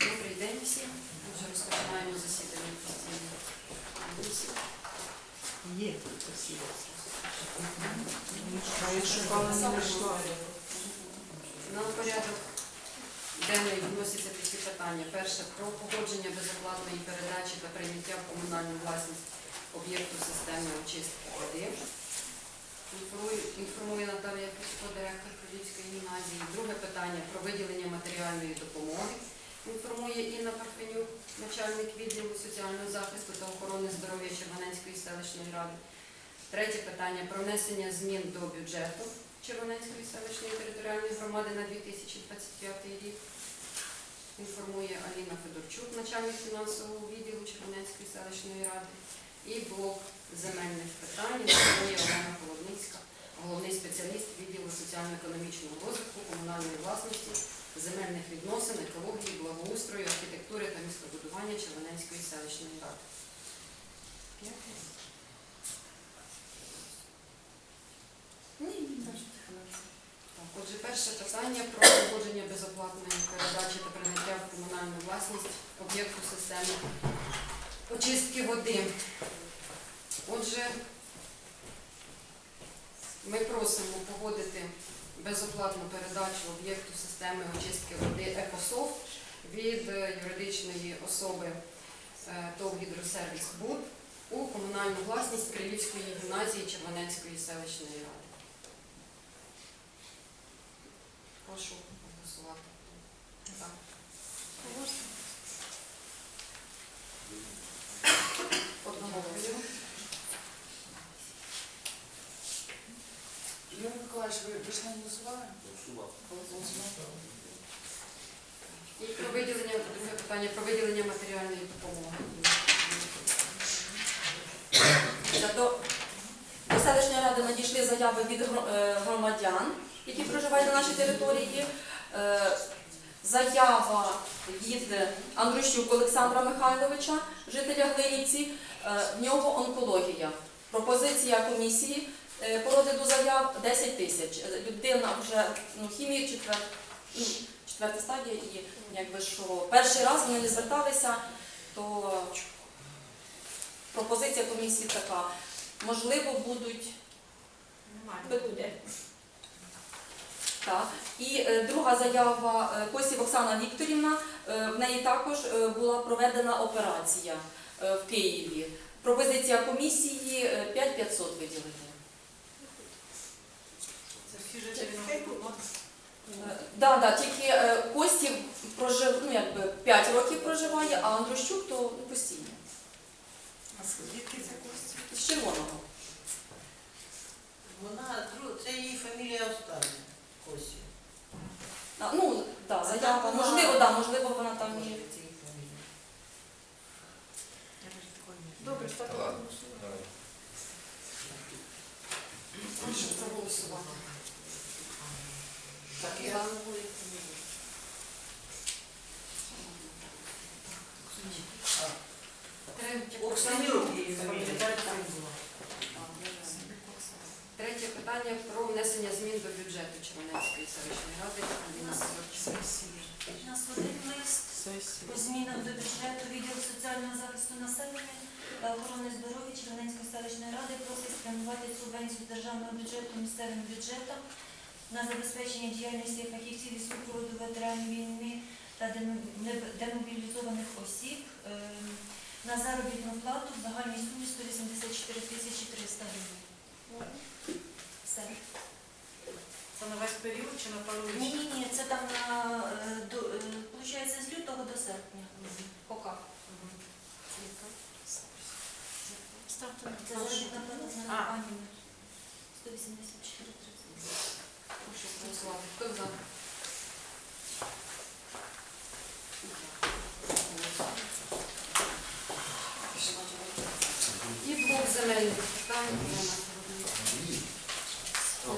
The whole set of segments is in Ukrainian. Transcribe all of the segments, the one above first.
Добрий день всім. Ми розпочинаємо засідання постійної комісії. Є, знайшла. На порядок денний відносяться такі питання. Перше про погодження безоплатної передачі та прийняття в комунальну власність об'єкту системи очистки води. Інформує, інформує Наталія Пусько, директор Подільської гімназії. Друге питання про виділення матеріальної допомоги. Інформує Інна Парфенюк, начальник відділу соціального захисту та охорони здоров'я Червоненської селищної ради. Третє питання про внесення змін до бюджету Червоненської селищної територіальної громади на 2025 рік. Інформує Аліна Федорчук, начальник фінансового відділу Червоненської селищної ради. І блок земельних питань інформує Олена Холодницька, головний спеціаліст відділу соціально-економічного розвитку, комунальної власності, земельних відносин, екології, благоустрою, архітектури та містобудування Червоненської селищної ради. Так, Отже, перше питання про погодження безоплатної передачі та прийняття в комунальну власність об'єкту системи очистки води. Отже, ми просимо погодити безоплатну передачу об'єкту системи очистки води «Екософт» від е, юридичної особи е, ТОВ «Гідросервіс БУД» у комунальну власність Кривівської гімназії Червоненської селищної ради. Прошу голосувати. За. Одноголосно. Юрій Миколаївич, ви, ви ж не голосували? І про виділення, друге питання про виділення матеріальної допомоги. До, до ради надійшли заяви від е, громадян, які проживають на нашій території. Е, Заява від Андрущук Олександра Михайловича, жителя Глинівці. Е, В нього онкологія. Пропозиція комісії по розгляду заяв 10 тисяч. Людина вже ну, хімія четвер, четверта стадія, і якби що перший раз вони не зверталися, то пропозиція комісії така. Можливо, будуть. Так. І е, друга заява е, Косів Оксана Вікторівна. Е, в неї також е, була проведена операція е, в Києві. Пропозиція комісії е, 5500 виділити. Е, Да, да, тільки е, Костів прожив, ну якби 5 років проживає, а Андрущук то ну, постійно. А звідки це Костя? З червоного. Вона дру- це її фамілія остання. Косі. А, ну, да, А заява. так вона- Можливо, да, можливо, вона там і. Добре, так. Прошу проголосувати. Так, За. я Третє Оксанюк питання. її фамілія. Так, була. Третє питання. Про внесення змін до бюджету Червоненської селищної ради. У нас один лист по змінам до бюджету відділу соціального захисту населення та охорони здоров'я Червоненської селищної ради просить спрямувати субвенцію державного бюджету місцевим бюджетам на забезпечення діяльності фахівців із супроводу ветеранів війни та демобілізованих осіб е, на заробітну плату в загальній сумі 184 тисячі 300 гривень. Все. Це на весь період чи на пару Ні, років? ні, ні, це там на е, до, е, з лютого до серпня. Поки. Це заробітна плата з А. нарахуваннями. 184 30. Хто за? І блок земельних питань.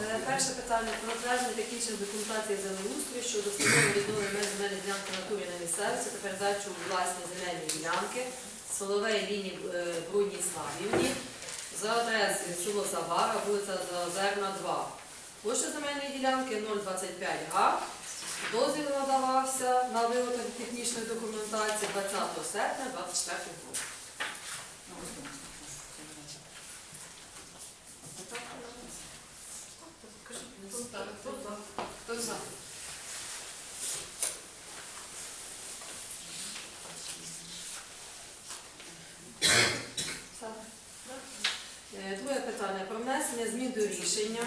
Е, Перше питання про затвердження технічної документації землеустрою щодо встановлення відновлення земельних ділянок в натурі на місцевості та передачу власні земельні ділянки соловей лінії е, Брудній Славівні за адресою село Завара, вулиця Заозерна, 2. Площа земельної ділянки 025 га, Дозвіл надавався на виготовлення технічної документації 20 серпня 24 року. Е, Друге питання про внесення змін до рішення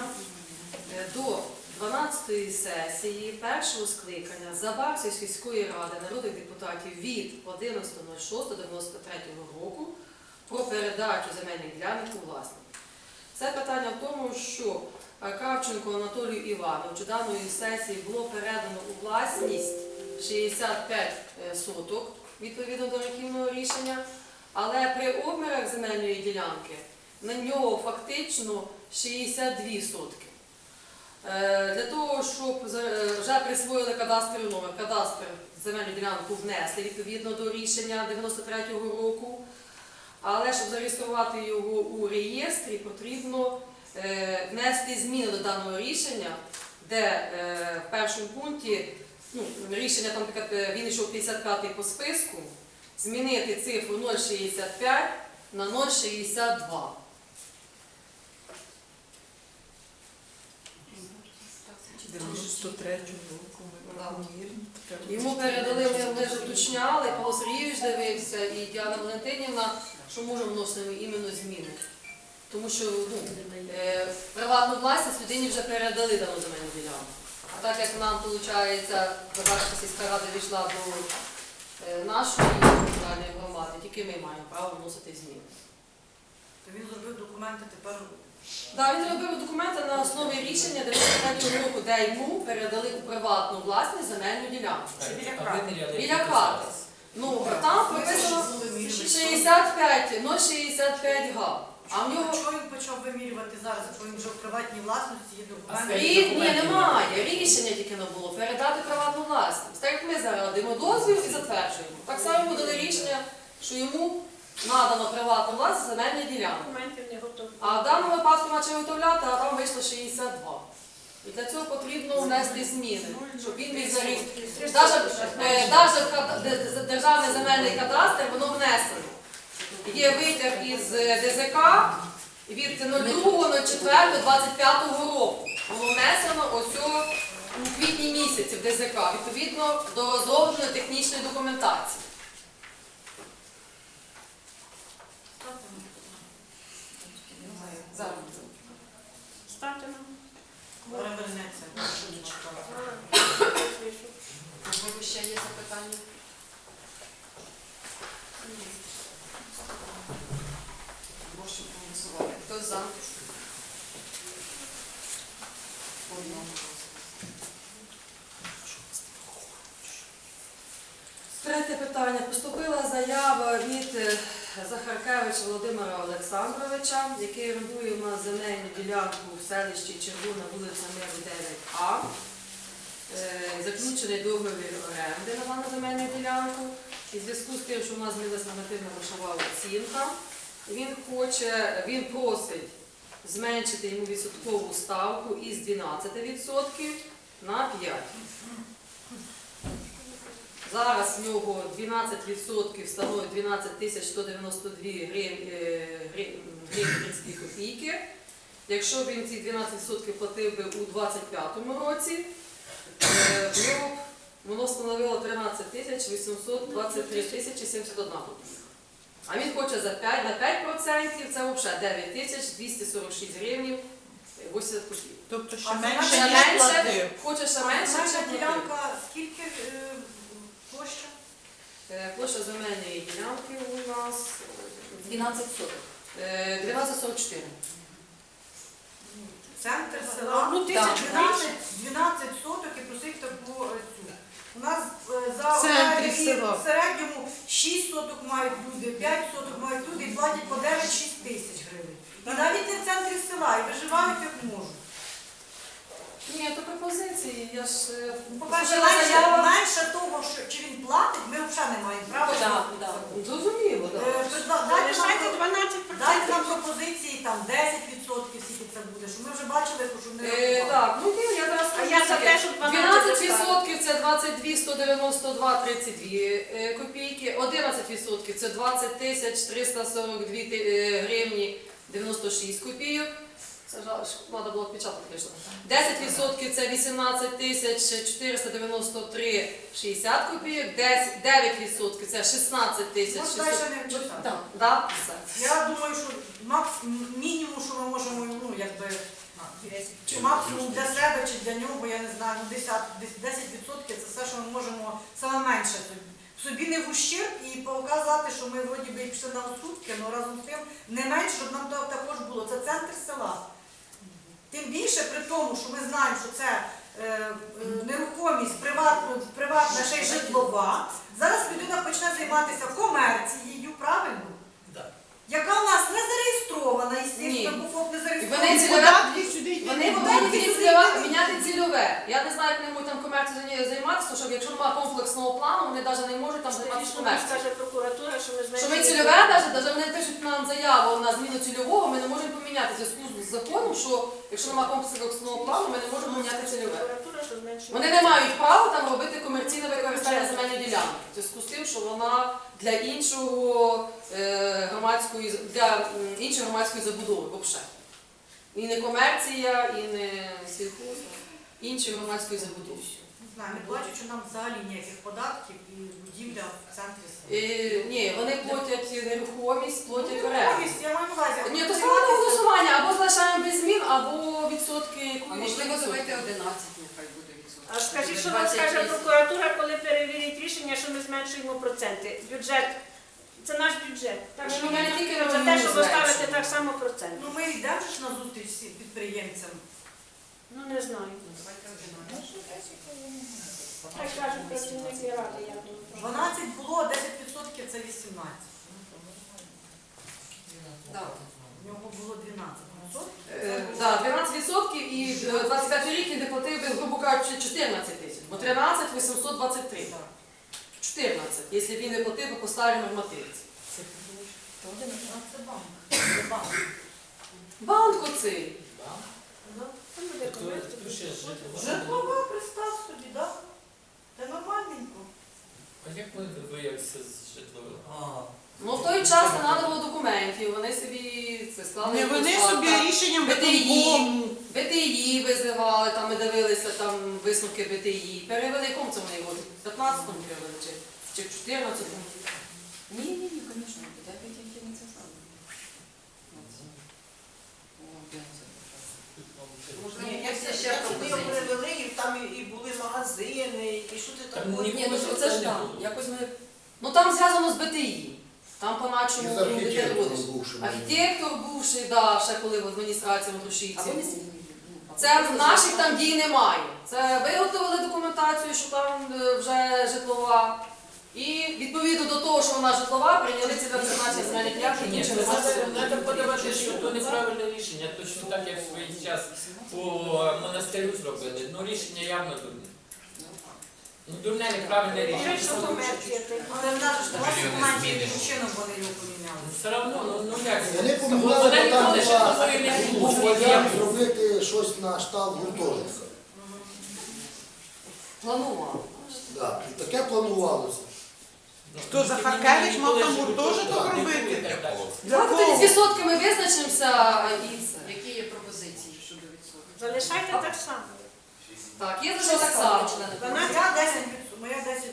12-ї сесії першого скликання Забарської сільської ради народних депутатів від 11.06.93 року про передачу земельних ділянок у власність. Це питання в тому, що е, Кравченко Анатолію Івановичу даної сесії було передано у власність 65 е, соток відповідно до архівного рішення, але при обмірах земельної ділянки на нього фактично 62 сотки. Е, Для того, щоб е, вже присвоїли кадастровий номер, кадастр земельну ділянку внесли відповідно до рішення 93-го року. Але щоб зареєструвати його у реєстрі, потрібно е, внести зміни до даного рішення, де в першому пункті ну, рішення там е, він йшов 55-й по списку, змінити цифру 0,65 на 0,62. Да. Йому передали, ми вже уточняли, Павло Сергійович дивився і Діана Валентинівна, що може вносимо іменно зміни. Тому що ну, е, приватну власність людині вже передали дану земельну ділянку. А так як нам, виходить, Забарська сільська рада війшла до е, нашої територіальної громади, тільки ми маємо право вносити зміни. То він зробив документи тепер. Так, він зробив документи на основі рішення 93 року, де йому передали у приватну власність земельну ділянку. Біля хати. Ну, там прописано 65, 0,65 га. А в нього Чого він почав вимірювати зараз, якщо він вже в приватній власності є документи? Рі- Ні, немає. Рішення тільки не було передати приватну власність. Так як ми зараз даємо дозвіл і затверджуємо. Так само подали рішення, що йому надано приватну власність земельні ділянки. А в даному випадку почали виготовляти, а там вийшло 62. І для цього потрібно внести зміни, щоб він міг зареєструвати. Навіть державний земельний кадастр воно внесено. Є витяг із е, ДЗК від 02.04.25 року. Воно внесено ось у квітні місяці в ДЗК, відповідно до розробленої технічної документації. За. Перевернеться. Можливо, ще є запитання? Прошу голосувати. Хто за? Одноголосно. Третє питання. Поступила заява від Захаркевича Володимира Олександровича, який орендує у нас земельну ділянку в селищі Червона, вулиця Миру 9А. Е, Заключений договір оренди на дану земельну ділянку. І в зв'язку з тим, що у нас змінилася нормативна грошова оцінка, він хоче, він просить зменшити йому відсоткову ставку із 12% на 5%. Зараз в нього 12% становить 12 192 гривні е, 30 копійки. Якщо він ці 12% платив би у 2025 році, е, в нього б воно становило 13 тисяч 823 тисячі 71 копійка. А він хоче за 5, на 5%, це взагалі 9 тисяч 246 гривень 80 копійок. Тобто ще менше, Ще менше, хоче ще менше, ніж ділянка скільки? Е, Площа земельної ділянки у нас 12 соток. е, 1244. Центр села. Ну, 12, 12 соток і просив таку е, цю. У нас е, за В центрі оренду села. в середньому 6 соток мають люди, 5 соток мають люди і платять по 9-6 тисяч гривень. І навіть не в центрі села, і виживають як можуть. Ні, то пропозиції, я ж е, По-перше, менше, того, що чи він платить, ми взагалі не маємо права. Так, так. Зрозуміло, Е, так. предла- Дайте нам, дайте нам пропозиції там 10% скільки це буде, щоб ми вже бачили, що ми Е, так, ну ні, я зараз А я за те, щоб 12 12% це 22 192 32 е, копійки, 11% це 20 тисяч 342 ти- е, гривні 96 копійок. Це жаль, що треба було печатати, звісно. 10% це 18 тисяч 493 60 копійок, 10 9% це 16 тисяч Можна 600. далі не читати. Так. Да, все. Я думаю, що макс, мінімум, що ми можемо, ну, якби, чи максимум для себе, чи для нього, я не знаю, ну, 10, 10% це все, що ми можемо саме менше собі. Собі не в ущерб і показати, що ми вроді би пішли на сутки, але разом з тим не менше, щоб нам також було. Це центр села. Тим більше при тому, що ми знаємо, що це е, е, нерухомість приватна, приватна ще й житлова. Зараз людина почне займатися комерцією, правильно? Яка в нас не зареєстрована, і бо ФОП не зареєстрований. вони повинні міняти цільове. Я не знаю, як вони можуть там комерцією займатися, тому що якщо немає комплексного плану, вони навіть не можуть там займатися комерцією. Що ми цільове, навіть, навіть вони пишуть нам заяву на зміну цільового, ми не можемо поміняти зв'язку з законом, що якщо немає комплексного плану, ми не можемо поміняти цільове. Вони не мають права там робити комерційне використання земельної ділянки. В зв'язку з тим, що вона для іншого е, громадської для іншої громадської забудови взагалі. І не комерція, і не сільхоз, іншої громадської забудови. Не знаю, не бачу, що нам взагалі ніяких податків і будівля в центрі села. Е, ні, вони платять нерухомість, платять оренду. Нерухомість, я маю на увазі. Ні, то на голосування або залишаємо без змін, або відсотки. А можливо, давайте 11 нехай буде відсотків. А скажіть, що нам скаже прокуратура, коли перевірить рішення, що ми зменшуємо проценти? Бюджет. Це наш бюджет. Так що Ну, ми ми не тільки за те, щоб оставити так само процент. Ну ми йдемо ж на зустріч всім підприємцям. Ну не знаю. Давайте 11. Так кажуть працівники ради, я думаю. 12 було, а 10% це 18. Так. У нього було 12%. Е, да, 12% і е, 25 рік він не платив грубо кажучи, 14 тисяч, бо 13 823. 14, якщо він не платив би по старій нормативці. А це банк. Це банк. Банк оцей. Там буде комерція. Житлова, представ собі, так? Це нормальненько. А як ми виявився з житловим? А, Ну в той час не треба було документів, вони собі це склали. Не вони собі рішенням БТІ, виконкому. БТІ визивали, там ми дивилися там висновки БТІ. Перевели, якому це вони його? В 15-му перевели чи, чи в 14-му? Ні, ні, ні, звісно, буде тільки не це саме. Оце. О, де це? Можливо, ні, є я ще я туди пропозиції. привели, і там і, і були магазини, і що ти там Там було? ні- Ні, ну Ніколи це ж це не там. було. Якось ми. Там зв'язано з БТІ. Там І по-начому з не архітектором переводиш. бувшим. Архітектор бувший, да, ще коли в адміністрації Матрушівці. Це в наших там дій немає. Це виготовили документацію, що там е, вже житлова. І відповідно до того, що вона житлова, прийняли ці призначення земельних ділянки Ні, іншим це треба, треба подавати, що то неправильне рішення, точно так, як в свій час по монастирю зробили. Ну рішення явно дурне. Ну дурне неправильне Бюджет, що рішення. комерція. Але в нас ж чином вони його поміняли. Все одно, ну, ну як? Вони Вона бо там була варіант зробити щось на штат гуртожитка. планували. І таке планувалося. Хто, Захаркевич мав там гуртожиток робити? Для Давайте тоді з відсотками визначимося і все. Які є пропозиції щодо відсотків? Залишайте так само. Так, є що так само. Моя 10%. Моя 10%.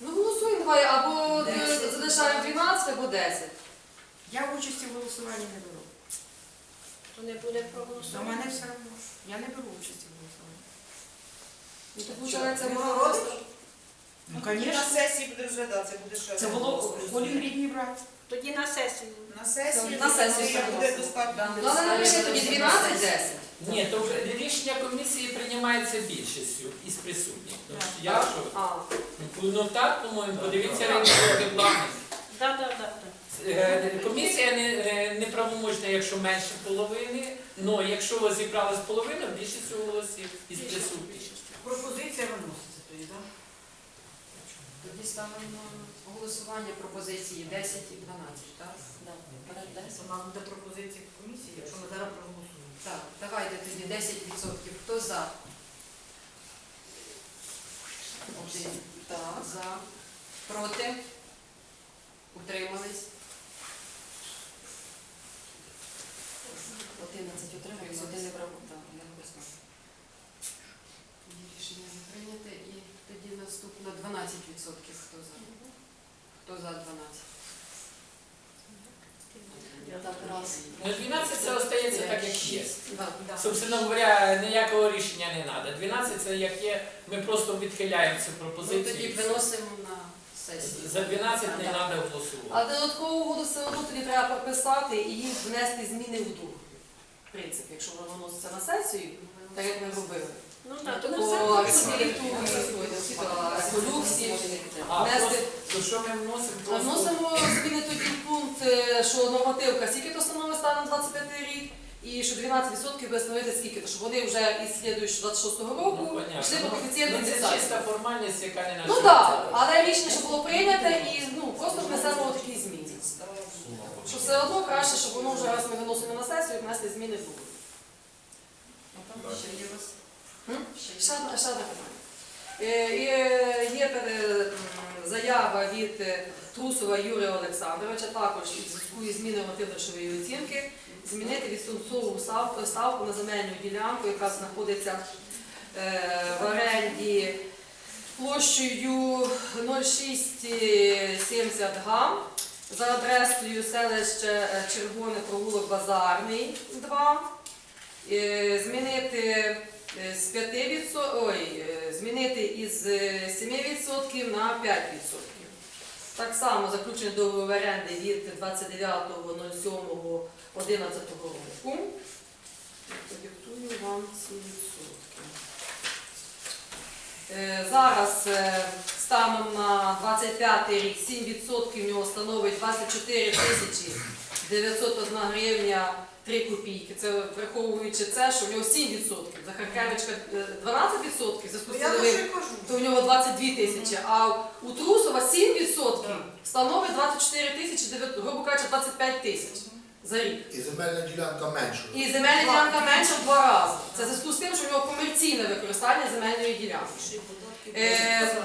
Ну голосуємо давай, або е, залишаємо 12, або 10. Я участі в голосуванні не беру. То не буде За проголосовано. мене все одно. Я не беру участі в голосуванні. Ну, то виходить, Ти ми родич? Ну, звісно. сесії буде розглядатися, буде ще. Це було в голі рідні брати. Тоді на сесію. На сесії. На сесії, буде согласна. достатньо. Ну, але напиши тоді 12, 10. Ні, то вже рішення комісії приймається більшістю із присутніх. Тому що Я Так? що? А. Ну так, по-моєму, подивіться регламент. Так, так, так. Е, Комісія не, е, якщо менше половини, але якщо зібрали з половини, більшістю голосів із присутніх. Пропозиція виноситься тоді, так? Тоді ставимо голосування пропозиції 10 і 12, так? У буде пропозиція комісії, якщо ми зараз проголосуємо. Так, давайте тоді 10%. Хто за? Один. Так. За. Проти. Утримались. 11 утримались, один не брав. Так, я не безпеку. Рішення не прийняте. І тоді наступно 12%. Хто за? Хто за 12? Так, раз. Ну 12 це остається так, як є. Да. Собственно говоря, ніякого рішення не треба. 12 це як є, ми просто відхиляємо цю Ну, тоді виносимо на сесію. За 12 не треба голосувати. А додаткову угоду все одно тоді треба прописати і їх внести зміни в договір. В принципі, якщо воно виноситься на сесію, так як ми робили. Ну так, то все. то що ми вносимо? Вносимо зміни тоді в пункт, е, що нормативка скільки то становить станом 25 рік, і що 12% буде становити скільки, то щоб вони вже із слідуючого 26-го Ну, року понятно. йшли по Ну, коефіцієнту Ну, це індексації. чиста формальність, яка не Ну так, але рішення, що було прийнято, і ну, просто внесемо такі зміни. Що все одно краще, щоб воно вже раз ми виносимо на сесію, внесли зміни в. Ще є у вас? Ще є? Питання. Е, е, Є заява від е, Трусова Юрія Олександровича, також із зв'язку із зміною мотивно-грошової оцінки, змінити відсоткову став- ставку на земельну ділянку, яка знаходиться е, в оренді площею 0670 га за адресою селище е, Червоне провулок Базарний 2. Е, Змінити е, з 5%, ой, е, змінити із е, 7% на 5%. Так само заключений договір оренди від 29.07.11 року. Продиктую вам ці відсотки. Е, Зараз е, станом на 25 рік 7% в нього становить 24 тисячі 901 гривня 3 копійки. Це враховуючи це, що в нього 7%. Захаркевичка е, 12% в зв'язку з за кажу. то у нього 22 тисячі, а у Трусова 7% становить 24 тисячі, грубо кажучи, 25 тисяч за рік. І земельна ділянка менша. І земельна ділянка менша в два рази. Це в зв'язку з тим, що в нього комерційне використання земельної ділянки. Е,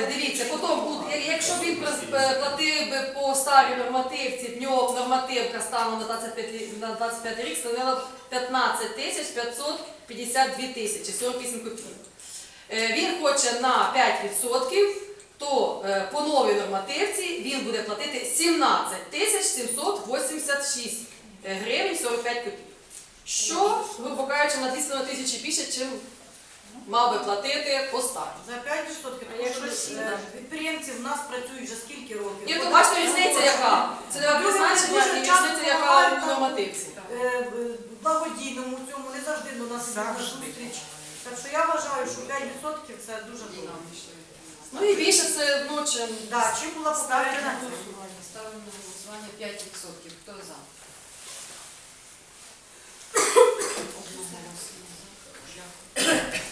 Дивіться, потім, я- якщо він е, платив би по старій нормативці, в нього нормативка станом на 25, на 25 рік становила 15 тисяч 552 тисячі, 48 копійок. Е, Він хоче на 5%, то е, по новій нормативці він буде платити 17 тисяч 786 гривень 45 копійок. Що, грубо кажучи, на 200 тисячі більше, чим мав би платити по старті. За 5%, а якщо е, підприємці в нас працюють вже скільки років? Ні, то бачите, різниця яка. Це не призначення і різниця, яка допомагають е, в Благодійному цьому не завжди до нас іде зустріч. Так що я вважаю, що 5% це дуже добре. Ну і більше це ну, чим Да, чим була Ставлю голосування. Ставимо на голосування 5%. Хто за? За. Дякую.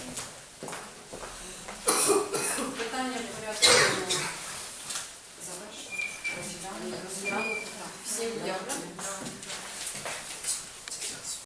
Şey Sevgili yavrum.